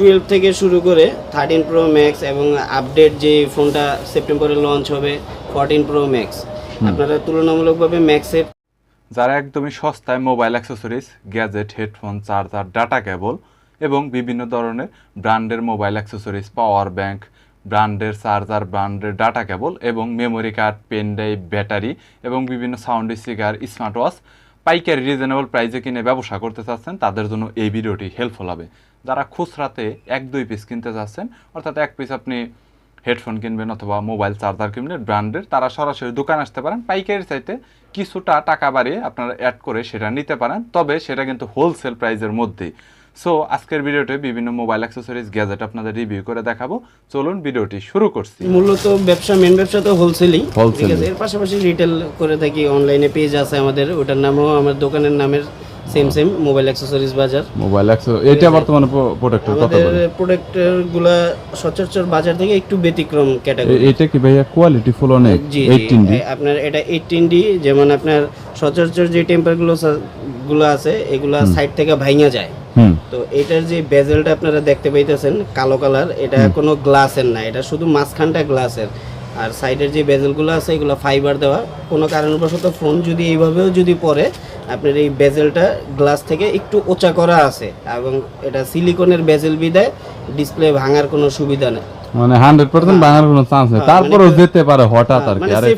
Twelve থেকে শুরু করে থার্টিন প্রো ম্যাক্স এবং আপডেট যে ফোনটা সেপ্টেম্বরে লঞ্চ হবে ফোরটিন প্রো ম্যাক্স আপনারা তুলনামূলকভাবে ম্যাক্সের যারা একদমই সস্তায় mobile accessories gadget headphone charger data cable এবং বিভিন্ন ধরনের ব্র্যান্ডের মোবাইল অ্যাক্সেসরিজ পাওয়ার ব্যাংক ব্র্যান্ডের চার্জার ব্র্যান্ডের ডাটা কেবল এবং memory card pen drive battery এবং বিভিন্ন সাউন্ড স্পিকার স্মার্ট ওয়াচ পাইকারি রিজনেবল প্রাইসে কিনে ব্যবসা করতে চাচ্ছেন, তাদের জন্য এই ভিডিওটি হেল্পফুল হবে। যারা খুচরাতে এক, দুই পিস কিনতে চাচ্ছেন, অর্থাৎ এক পিস আপনি হেডফোন কিনবেন অথবা মোবাইল চার্জার কিনবেন ব্র্যান্ডের তারা সরাসরি দোকান আসতে পারেন। পাইকারি চাইতে কিছুটা টাকা বাড়িয়ে আপনারা অ্যাড করে সেটা নিতে পারেন। তবে সেটা কিন্তু হোলসেল প্রাইজের মধ্যেই। সো আজকের ভিডিওতে বিভিন্ন মোবাইল অ্যাক্সেসরিজ গ্যাজেট আপনাদের রিভিউ করে দেখাবো। চলুন ভিডিওটি শুরু করছি। মূলত ব্যবসা মেন ব্যবসা তো হোলসেলই Wholesale-ই। ঠিক আছে এর পাশাপাশি রিটেল করে থাকি অনলাইনে পেজ আছে আমাদের ওটার নামও আমার দোকানের নামের সেম সেম মোবাইল অ্যাক্সেসরিজ বাজার। মোবাইল এটা বর্তমানে প্রোডাক্টের কত আমাদের প্রোডাক্টেরগুলা সচরাচর বাজার থেকে একটু ব্যতিক্রম ক্যাটাগরি এটা কি ভাইয়া কোয়ালিটি ফুল অনেক জি এইটিন ডি জি আপনার এটা এইটিন ডি যেমন আপনার সচরাচর যে টেম্পারগুলো গুলো আছে এগুলা সাইড থেকে ভাঙা যায়। তো এটার যে বেজেলটা আপনারা দেখতে পাইতেছেন কালো কালার এটা কোনো গ্লাসের না এটা শুধু মাঝখানটা গ্লাসের। আর সাইডের যে বেজেলগুলো আছে এগুলো ফাইবার দেওয়া। কোনো কারণবশত ফোন যদি এইভাবেও যদি পড়ে আপনার এই বেজেলটা গ্লাস থেকে একটু ওচা করা আছে এবং এটা সিলিকনের বেজেল বিদায় ডিসপ্লে ভাঙার কোনো সুবিধা নেই। মানে হান্ড্রেড পার্সেন্ট ভাঙার কোনো চান্স নেই। হ্যাঁ, তারপরেও মানে- যেতে পারে হঠাৎ আর কি মানে আরে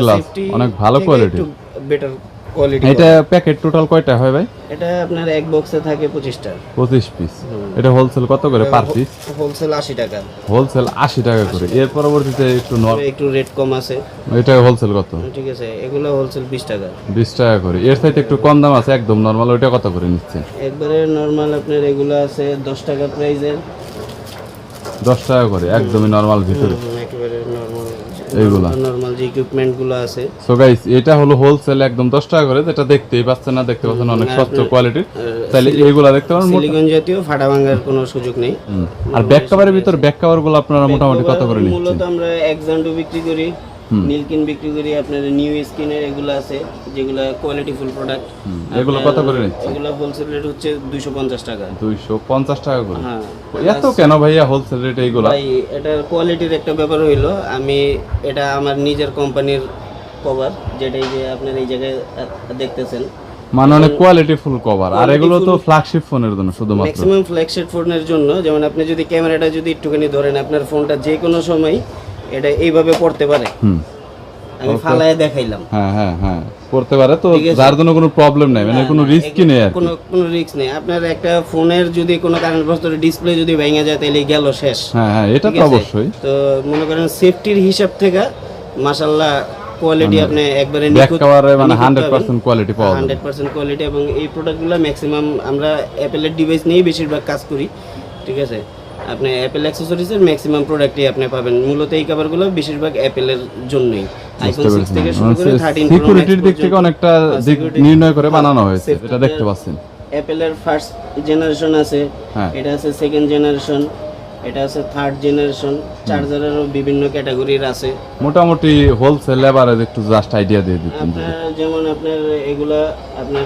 গ্লাস অনেক ভালো কোয়ালিটি বেটার কোয়ালিটি এটা প্যাকেট টোটাল কয়টা হয় ভাই? এটা আপনার এক বক্সে থাকে পঁচিশটা। পঁচিশ পিস এটা হোলসেল কত করে পার পিস হোলসেল আশি টাকা। হোলসেল আশি টাকা করে। এর পরবর্তীতে একটু নর- একটু রেট কম আছে। এটা হোলসেল কত? ঠিক আছে। এগুলো হোলসেল বিশ টাকা। বিশ টাকা করে। এর সাথে একটু কম দাম আছে একদম নর্মাল ওইটা কত করে নিচ্ছে? একবারে নর্মাল আপনার এগুলো আছে দশ টাকা প্রাইজের দশ টাকা করে একদমই নর্মাল ভিতরে। এইগুলা? নর্মাল যে ইকুইপমেন্টগুলো আছে। সো গাইস এটা হলো হোলসেল একদম দশ টাকা করে যেটা দেখতেই পাচ্ছেন না দেখতে পাচ্ছেন অনেক স্বচ্ছ কোয়ালিটির তাহলে এইগুলা দেখতে পারেন সিলিকন জাতীয় ফাটা ভাঙার কোনো সুযোগ নেই। আর ব্যাক কভারের ভিতর ব্যাক কভারগুলো আপনারা মোটামুটি কত করে নিচ্ছেন? মূলত আমরা এক্সান্ডো বিক্রি করি। নীলকিন বিক্রি করি আপনার নিউ স্কিনের এগুলো আছে যেগুলো কোয়ালিটি ফুল প্রোডাক্ট এগুলো কত করে এগুলো হোলসেল রেট হচ্ছে দুইশো পঞ্চাশ টাকা। দুইশো পঞ্চাশ টাকা করে? হ্যাঁ। এত কেন ভাইয়া হোলসেল রেট এইগুলা? ভাই এটার কোয়ালিটির একটা ব্যাপার হইল আমি এটা আমার নিজের কোম্পানির কভার যেটাই যে আপনার এই জায়গায় দেখতেছেন। মানে অনেক কোয়ালিটি ফুল কভার আর এগুলো তো ফ্ল্যাগশিপ ফোনের জন্য শুধুমাত্র। ম্যাক্সিমাম ফ্ল্যাগশিপ ফোনের জন্য যেমন আপনি যদি ক্যামেরাটা যদি একটুখানি ধরেন আপনার ফোনটা যে কোনো সময় এটা এইভাবে পড়তে পারে। আমি ফালায় দেখাইলাম। হ্যাঁ হ্যাঁ হ্যাঁ। করতে পারে তো যার জন্য কোনো প্রবলেম নাই মানে কোনো রিস্কই নেই আর কোনো কোনো রিস্ক নেই। আপনার একটা ফোনের যদি কোনো কারণবশত ডিসপ্লে যদি ভেঙে যায় তাহলে গেল শেষ। হ্যাঁ হ্যাঁ এটা তো অবশ্যই। তো মনে করেন সেফটির হিসাব থেকে মাশাল্লাহ কোয়ালিটি আপনি একবারে নিখুঁত- মানে নিখুঁত হান্ড্রেড পাবেন। পার্সেন্ট কোয়ালিটি পাওয়া যাবে। হান্ড্রেড পার্সেন্ট কোয়ালিটি এবং এই প্রোডাক্টগুলো ম্যাক্সিমাম আমরা অ্যাপেলের ডিভাইস নিয়েই বেশিরভাগ কাজ করি। ঠিক আছে? আপনি অ্যাপেল অ্যাক্সেসরিজের ম্যাক্সিমাম প্রোডাক্টই আপনি পাবেন। মূলত এই কভারগুলো বেশিরভাগ অ্যাপেলের জন্যই। আইফোন সিক্স থেকে শুরু করে থার্টিন সিকিউরিটির দিক থেকে অনেকটা দিক নির্ণয় করে বানানো হয়েছে। এটা দেখতে পাচ্ছেন। অ্যাপেলের ফার্স্ট জেনারেশন আছে। হ্যাঁ। এটা আছে সেকেন্ড জেনারেশন এটা আছে থার্ড জেনারেশন চার্জারেরও বিভিন্ন ক্যাটাগরির আছে। মোটামুটি হোলসেল লেবারেজ একটু জাস্ট আইডিয়া দিয়ে দিতেন আপনার যেমন আপনার এগুলা আপনার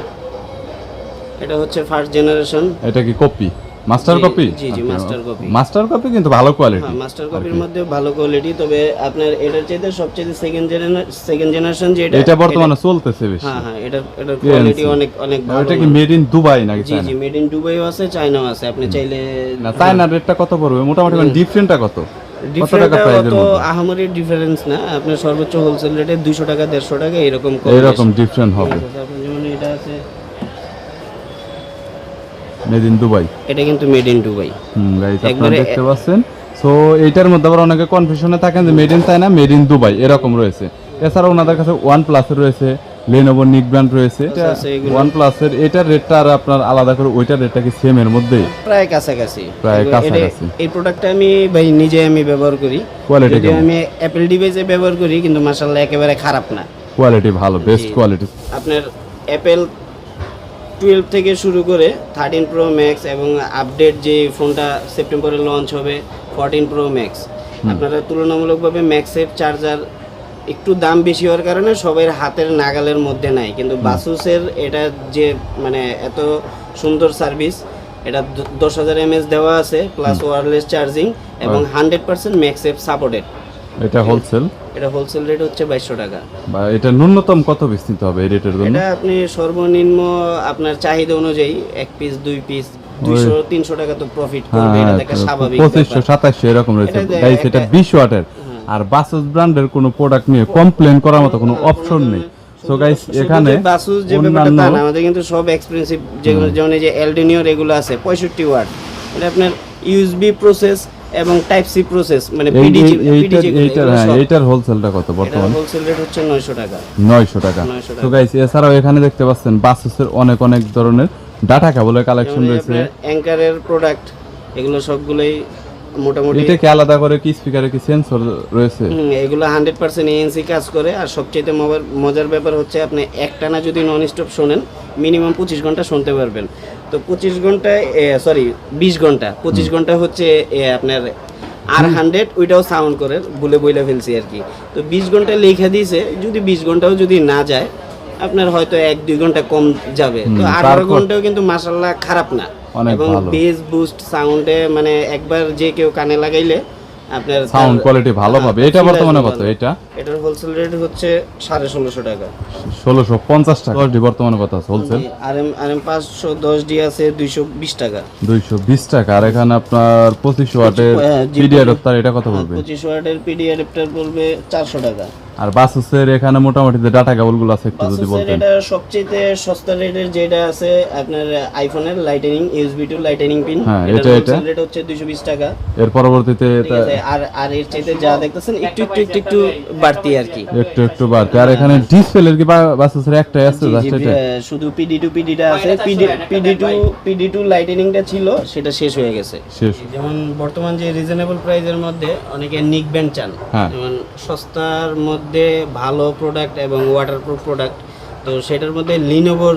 এটা হচ্ছে ফার্স্ট জেনারেশন এটা কি কপি মাস্টার কপি জি, জি, master copy। মাস্টার কপি কিন্তু ভালো কোয়ালিটি হ্যাঁ মাস্টার কপির মধ্যে ভালো কোয়ালিটি তবে আপনার এটার চাইতে সবচেয়ে সেকেন্ড জেনারেশন সেকেন্ড জেনারেশন যেটা এটা এটা বর্তমানে চলতেছে বেশি। হ্যাঁ হ্যাঁ এটার এটার কোয়ালিটি অনেক অনেক ভালো এটা কি মেড ইন দুবাই নাকি জি জি মেড ইন দুবাইও আছে চায়নাও আছে। আপনি চাইলে না চায়নার রেটটা কত পড়বে? মোটামুটি মানে ডিফারেন্টটা কত? আহামরি ডিফারেন্স না। আপনার সর্বোচ্চ হোলসেল রেটে দুইশো টাকা দেড়শো টাকা এরকম কম এইরকম ডিফারেন্ট হবে। যেমন এটা আছে মেড ইন দুবাই এটা কিন্তু made in Dubai hmm guys আপনারা দেখতে পাচ্ছেন। সো এইটার মধ্যে আবার অনেকে কনফিউশনে থাকেন যে made in China made in Dubai এরকম রয়েছে। এছাড়া ওনাদের কাছে ওয়ান প্লাসের রয়েছে লেনোভো নিক ব্র্যান্ড রয়েছে। ওয়ান প্লাসের এটার রেটটা আর আপনার আলাদা করে ওইটার রেটটা কি সেম এর মধ্যেই? প্রায় কাছাকাছি। প্রায় কাছাকাছি। এই প্রোডাক্টটা আমি ভাই নিজে আমি ব্যবহার করি। কোয়ালিটি আমি অ্যাপেল ডিভাইসে ব্যবহার করি কিন্তু মাসাল্লাহ একেবারে খারাপ না। কোয়ালিটি ভালো বেস্ট কোয়ালিটি আপনার অ্যাপেল টুয়েলভ থেকে শুরু করে থার্টিন প্রো ম্যাক্স এবং আপডেট যে ফোনটা সেপ্টেম্বরে লঞ্চ হবে ফোরটিন প্রো ম্যাক্স আপনারা তুলনামূলকভাবে ম্যাক্সের চার্জার একটু দাম বেশি হওয়ার কারণে সবার হাতের নাগালের মধ্যে নাই। কিন্তু বাসুসের এটা যে মানে এত সুন্দর সার্ভিস এটা দশ হাজার এমএস দেওয়া আছে প্লাস ওয়ারলেস চার্জিং এবং হান্ড্রেড পার্সেন্ট ম্যাক্সেপ সাপোর্টেড এটা হোলসেল এটা হোলসেল রেট হচ্ছে বাইশশো টাকা। বা এটা ন্যূনতম কত পিস নিতে হবে এই রেটের জন্য? এটা আপনি সর্বনিম্ন আপনার চাহিদা অনুযায়ী এক পিস দুই পিস দুইশো তিনশো টাকা তো প্রফিট করবে এটা একটা স্বাভাবিক হ্যাঁ, পঁচিশশো ব্যাপার। সাতাশশো এরকম রয়েছে গাইস এটা বিশ ওয়াটের। আর বাসুস ব্র্যান্ডের কোনো প্রোডাক্ট নিয়ে কমপ্লেন করার মতো কোনো অপশন নেই। সো গাইস এখানে বাসুস যে ব্যাপারটা না আমাদের কিন্তু সব এক্সপেন্সিভ যেগুলো যেমন এই যে এলডিনিওর এগুলো আছে পঁয়ষট্টি ওয়াট। এটা আপনার ইউএসবি প্রসেস এবং টাইপ সি প্রসেস মানে পিডিজি এই- এইটার হ্যাঁ এইটার হোলসেলটা কত বর্তমানে? হোলসেল রেট হচ্ছে নয়শো টাকা। নয়শো টাকা। 900 টাকা। তো গাইস এছাড়াও এখানে দেখতে পাচ্ছেন বাসুসের অনেক অনেক ধরনের ডাটা কেবলের কালেকশন রয়েছে। অ্যাঙ্কারের প্রোডাক্ট এগুলো সবগুলোই মোটামুটি এটা কি আলাদা করে কি স্পিকারে কি সেন্সর রয়েছে? এগুলো হান্ড্রেড পার্সেন্ট এএনসি কাজ করে আর সবচেয়ে মজার মজার ব্যাপার হচ্ছে আপনি একটানা যদি নন স্টপ শোনেন মিনিমাম পঁচিশ ঘণ্টা শুনতে পারবেন। তো পঁচিশ ঘণ্টা সরি বিশ ঘণ্টা। পঁচিশ ঘণ্টা হচ্ছে আপনার আর হান্ড্রেড ওইটাও সাউন্ড করে বলে বইলে ফেলছি আর কি। তো বিশ ঘণ্টা লেখা দিয়েছে যদি বিশ ঘন্টাও যদি না যায় আপনার হয়তো এক দুই ঘণ্টা কম যাবে। তো আঠারো ঘন্টাও কিন্তু মাসাল্লাহ খারাপ না। এবং বেস বুস্ট সাউন্ডে মানে একবার যে কেউ কানে লাগাইলে আপনার সাউন্ড কোয়ালিটি ভালো হ্যাঁ, পাবে। এটা বর্তমানে কত? এটা? এটার হোলসেল রেট হচ্ছে সাড়ে ষোলোশো টাকা। ষোলোশো পঞ্চাশ টাকা। ডি বর্তমানে কত আছে হোলসেল আর এম আর এম পাঁচশো দশ ডি আছে দুইশো বিশ টাকা। দুইশো বিশ টাকা। আর এখানে আপনার পঁচিশ ওয়াটের হ্যাঁ, জি, পিডি অ্যাডাপ্টার এটা কত পড়বে পঁচিশ ওয়াটের পিডি অ্যাডাপ্টার পড়বে চারশো টাকা। আর বাসুসের এখানে মোটামুটি যে ডাটা কেবলগুলো আছে একটু যদি বলতেন। এটা সবচেয়ে সস্তা রেটের যেটা আছে আপনার আইফোনের lightning USB to lightning pin হ্যাঁ, এটা- এটা। রেট হচ্ছে দুইশো বিশ টাকা। এর পরবর্তীতে এটা আর আর এর চাইতে যা দেখতেছেন একটু একটু একটু একটু বাড়তি আর কি। একটু একটু বাড়তি। আর এখানে ডিসপ্লের কি বাসুসের একটাই আছে জাস্ট এটা। শুধু পিডি টু পিডিটা আছে PD PD to PD to লাইটেনিংটা ছিল সেটা শেষ হয়ে গেছে। শেষ। যেমন বর্তমান যে রিজনেবল প্রাইজের মধ্যে অনেকে নিক ব্যান্ড চান। হ্যাঁ। যেমন সস্তার মধ্যে ভালো প্রোডাক্ট এবং ওয়াটারপ্রুফ প্রোডাক্ট তো সেটার মধ্যে লিনোভোর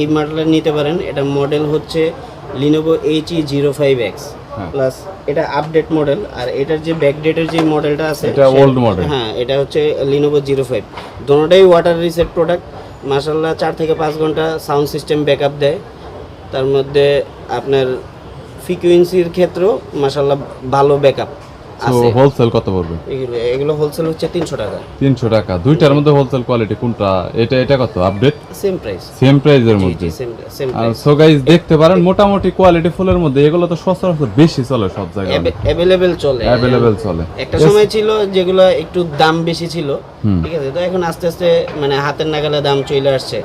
এই মডেলটা নিতে পারেন। এটা মডেল হচ্ছে Lenovo H E zero five X. Plus এটা আপডেট মডেল আর এটার যে ব্যাকডেটের যে মডেলটা আছে এটা model। হ্যাঁ এটা হচ্ছে লিনোভো জিরো ফাইভ দোনোটাই ওয়াটার রিসেট প্রোডাক্ট মাসাল্লাহ চার থেকে পাঁচ ঘণ্টা সাউন্ড সিস্টেম ব্যাকআপ দেয়। তার মধ্যে আপনার ফ্রিকুয়েন্সির ক্ষেত্রেও মাসাল্লাহ ভালো ব্যাকআপ হোলসেল কত পড়বে? এগুলো হোলসেল হচ্ছে তিনশো টাকা। তিনশো টাকা। দুইটার মধ্যে হোলসেল কোয়ালিটি কোনটা? এটা এটা কত? আপডেট সেম প্রাইস সেম প্রাইসের মধ্যে। আর সো গাইস দেখতে পারেন মোটামুটি কোয়ালিটি ফুলের মধ্যে। এগুলো তো সচরাচর বেশি চলে সব জায়গায় অ্যাভেলেবেল চলে। চলে। একটা সময় ছিল যেগুলো একটু দাম বেশি ছিল। ঠিক আছে? তো এখন আস্তে আস্তে মানে হাতের নাগালে দাম চলে আসছে।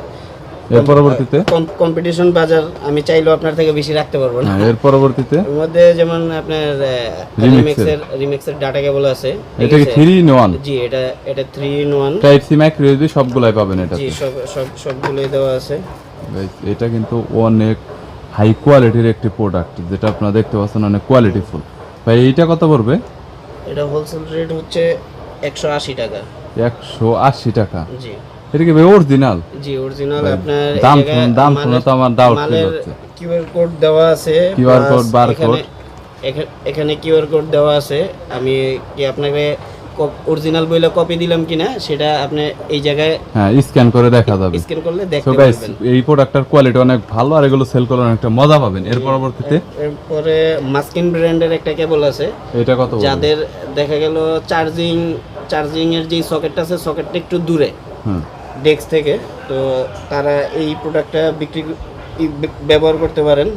এর পরবর্তীতে? কম্পিটিশন বাজার আমি চাইলেও আপনার থেকে বেশি রাখতে পারব না। হ্যাঁ এর পরবর্তীতে? এর মধ্যে যেমন আপনার রিমিক্সের রিমিক্সের ডাটা কেবল আছে। এটা কি আছে? থ্রি ইন ওয়ান জি এটা এটা three in one type C micro USB সবগুলাই পাবেন জি সব সব সবগুলোই দেওয়া আছে। এটা কিন্তু অনেক হাই কোয়ালিটির একটি প্রোডাক্ট যেটা আপনারা দেখতে পাচ্ছেন অনেক কোয়ালিটিফুল ভাই এইটা কত পড়বে? এটা হোলসেল রেট হচ্ছে একশো আশি টাকা। একশো আশি টাকা। জি। এটা কি অরিজিনাল জি অরিজিনাল আপনার দাম দাম শুনে তো আমার মালের হচ্ছে। কিউআর কোড দেওয়া আছে plus code, bar এখানে- কিউআর কোড দেওয়া আছে। আমি কি আপনাকে অরিজিনাল বইলা কপি দিলাম কিনা সেটা আপনি এই জায়গায় হ্যাঁ স্ক্যান করে দেখা যাবে। স্ক্যান করলে দেখতে পারবেন। এই প্রোডাক্টটার কোয়ালিটি অনেক ভালো আর এগুলো সেল করলে অনেকটা মজা পাবেন। এর পরবর্তীতে এরপরে মাস্কিন ব্র্যান্ডের একটা কেবল আছে। এটা কত যাদের দেখা গেল চার্জিং চার্জিং এর যে সকেটটা আছে সকেটটা একটু দূরে। হুম। ডেস্ক থেকে তো তারা এই প্রোডাক্টটা বিক্রি ব্যবহার করতে পারেন।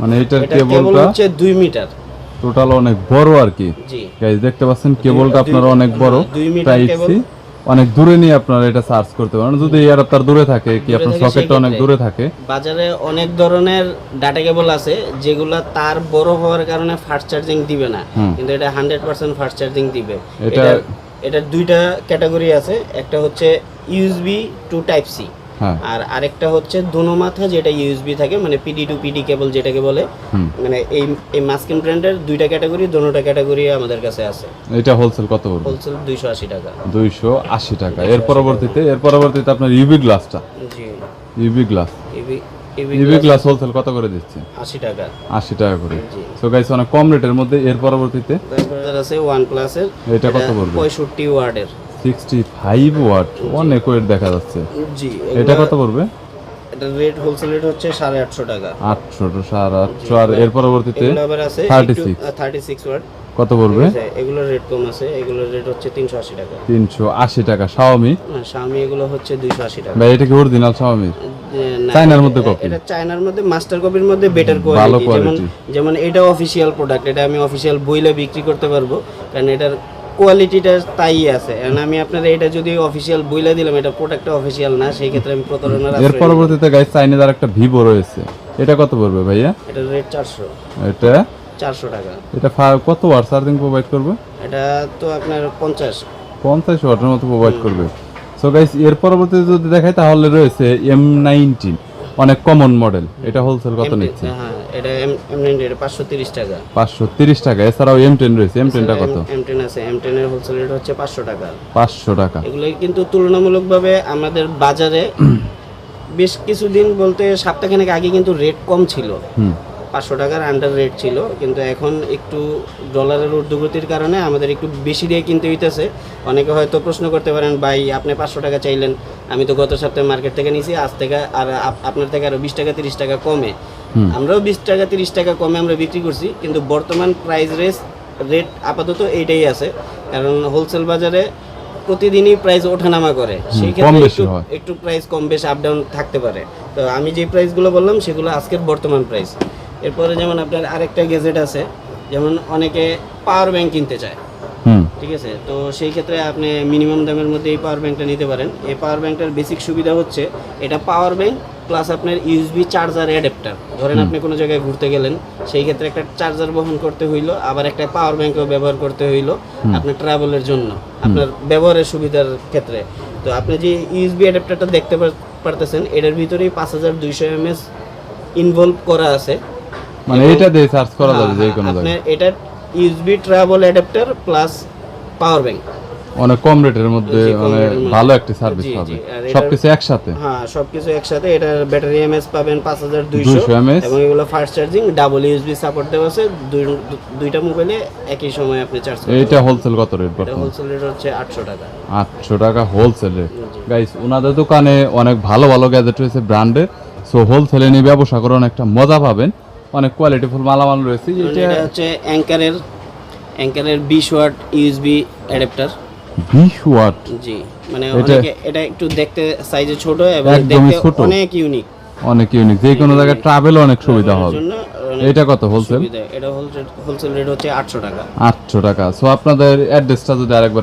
মানে এটার এটা কেবল কেবলটা হচ্ছে 2 মিটার। টোটাল অনেক বড় আর কি। জি। গাইজ দেখতে পাচ্ছেন কেবলটা আপনারা অনেক বড়। হ্যাঁ, অনেক দূরে নিয়ে আপনারা এটা সার্চ করতে পারেন। যদি এর আপনার দূরে থাকে কি আপনার সকেটটা অনেক দূরে থাকে? বাজারে অনেক ধরনের ডাটা কেবল আছে যেগুলো তার বড় হওয়ার কারণে ফাস্ট চার্জিং দিবে না। কিন্তু এটা হান্ড্রেড পার্সেন্ট ফাস্ট চার্জিং দিবে। এটা- এটা এটার দুইটা ক্যাটাগরি আছে। একটা হচ্ছে ইউএসবি টু টাইপ সি হ্যাঁ। আর আরেকটা হচ্ছে দুনো মাথা যেটা ইউএসবি থাকে মানে পিডি টু পিডি কেবল যেটাকে বলে মানে এই এই মাস্কিন ব্র্যান্ডের দুইটা ক্যাটাগরি দুনোটা ক্যাটাগরি আমাদের কাছে আছে। এটা হোলসেল কত পড়বে? হোলসেল 280 টাকা। 280 টাকা। এর পরবর্তীতে এর পরবর্তীতে আপনার ইউবি গ্লাসটা জি। UV glass UV EV glass wholesale কত করে দিচ্ছে? 80 টাকা। 80 টাকা করে। সো গাইস অনেক কম রেটের মধ্যে এর পরবর্তীতে আছে ওয়ান প্লাস এর এটা কত পড়বে? 65 ওয়ার্ডের। 65 ওয়াট অনেক ওয়েট দেখা যাচ্ছে। জি এটা কত পড়বে? এটা রেট হোলসেল রেট হচ্ছে 850 টাকা। 800 850 আর এর পরবর্তীতে আবার আছে 36 36 ওয়াট কত পড়বে? এগুলোর রেট কম আছে এগুলোর রেট হচ্ছে 380 টাকা। 380 টাকা Xiaomi? Xiaomi এগুলো হচ্ছে 280 টাকা। ভাই এটা কি অরিজিনাল Xiaomi? চায়নার মধ্যে কপি এটা চায়নার মধ্যে মাস্টার কপির মধ্যে বেটার কোয়ালিটি যেমন যেমন এটা অফিশিয়াল প্রোডাক্ট এটা আমি অফিশিয়াল বইলে বিক্রি করতে পারব কারণ এটার কোয়ালিটিটা তাই আছে। কারণ আমি আপনার এটা যদি অফিসিয়াল বইলে দিলাম এটা প্রোডাক্টটা অফিসিয়াল না সেই ক্ষেত্রে আমি প্রতারণার এর পরবর্তীতে গাইস চাইনিজ আর একটা ভিভো রয়েছে। এটা কত পড়বে ভাইয়া? এটা রেট চারশো। এটা? চারশো টাকা। এটা কত ওয়াট চার্জিং প্রোভাইড করবে? এটা তো আপনার পঞ্চাশ। পঞ্চাশ ওয়াটের মতো প্রোভাইড করবে। সো গাইস এর পরবর্তীতে যদি দেখাই তাহলে রয়েছে এম নাইনটিন অনেক কমন মডেল এটা হোলসেল কত নিচ্ছে? হ্যাঁ এটা টাকা। পাঁচশো তিরিশ টাকা এছাড়াও এম টেন রয়েছে। এম টেনটা কত? এম টেন আছে। এম টেনের হোলসেল রেট হচ্ছে পাঁচশো টাকা। পাঁচশো টাকা। এগুলো কিন্তু তুলনামূলকভাবে আমাদের বাজারে বেশ কিছুদিন বলতে সপ্তাহখানেক আগে কিন্তু রেট কম ছিল। হুম। পাঁচশো টাকার আন্ডার রেট ছিল কিন্তু এখন একটু ডলারের ঊর্ধ্বগতির কারণে আমাদের একটু বেশি দিয়ে কিনতে হইতেছে। অনেকে হয়তো প্রশ্ন করতে পারেন ভাই আপনি পাঁচশো টাকা চাইলেন আমি তো গত সপ্তাহে মার্কেট থেকে নিয়েছি আজ থেকে আর আপ- আপনার থেকে আরও বিশ টাকা তিরিশ টাকা কমে। আমরাও বিশ টাকা তিরিশ টাকা কমে আমরা বিক্রি করছি কিন্তু বর্তমান প্রাইস রেস রেট আপাতত এইটাই আছে। কারণ হোলসেল বাজারে প্রতিদিনই প্রাইস ওঠানামা করে। সেই ক্ষেত্রে একটু একটু প্রাইস কম বেশ আপ ডাউন থাকতে পারে। তো আমি যে প্রাইসগুলো বললাম সেগুলো আজকের বর্তমান প্রাইস এরপরে যেমন আপনার আরেকটা গেজেট আছে যেমন অনেকে পাওয়ার ব্যাংক কিনতে চায়। ঠিক আছে? তো সেই ক্ষেত্রে আপনি মিনিমাম দামের মধ্যে এই পাওয়ার ব্যাংকটা নিতে পারেন। এই পাওয়ার ব্যাংকটার বেসিক সুবিধা হচ্ছে এটা পাওয়ার ব্যাংক প্লাস আপনার ইউএসবি চার্জার অ্যাডাপ্টার ধরেন আপনি কোনো জায়গায় ঘুরতে গেলেন সেই ক্ষেত্রে একটা চার্জার বহন করতে হইল আবার একটা পাওয়ার ব্যাংকও ব্যবহার করতে হইল আপনার ট্রাভেলের জন্য আপনার ব্যবহারের সুবিধার ক্ষেত্রে। তো আপনি যে ইউএসবি অ্যাডাপ্টারটা দেখতে পারতেছেন এটার ভিতরেই পাঁচ হাজার দুইশো এমএস ইনভলভ করা আছে। মানে এটা দিয়ে সার্চ করা যাবে যে হ্যাঁ, কোনো জায়গায়। এটা USB travel adapter plus power bank অনেক কম রেটের মধ্যে মানে ভালো একটা সার্ভিস পাবে। সবকিছু একসাথে? হ্যাঁ সবকিছু একসাথে। এটার ব্যাটারি এমএস পাবেন পাঁচ হাজার দুইশো। 200 mAh এবং এগুলো fast charging double USB support দেওয়া আছে। দুইটা মোবাইলে একই সময় আপনি চার্জ করতে এইটা হোলসেল কত রেট এটা বর্তমানে? হোলসেল রেট হচ্ছে আটশো টাকা। আটশো টাকা হোলসেল রেট গাইস ওনাদের দোকানে অনেক ভালো ভালো গ্যাজেট রয়েছে ব্র্যান্ডের সো হোলসেলে নিয়ে ব্যবসা করে অনেকটা মজা পাবেন। অনেক কোয়ালিটিফুল মালামাল রয়েছে। এটা হচ্ছে অ্যাঙ্কারের অ্যাঙ্কারের বিশ ওয়াট ইউএসবি অ্যাডাপ্টার বিশ ওয়াট? জি মানে এটা- অনেকে এটা একটু দেখতে সাইজে ছোট এবং দেখতে অনেক ইউনিক অনেক ইউনিক যে কোনো জায়গায় ট্রাভেল অনেক সুবিধা হবে। এটা কত হোলসেল এটা হোলসেল রেট হচ্ছে আটশো টাকা। আটশো টাকা। সো আপনাদের অ্যাড্রেসটা যদি আরেকবার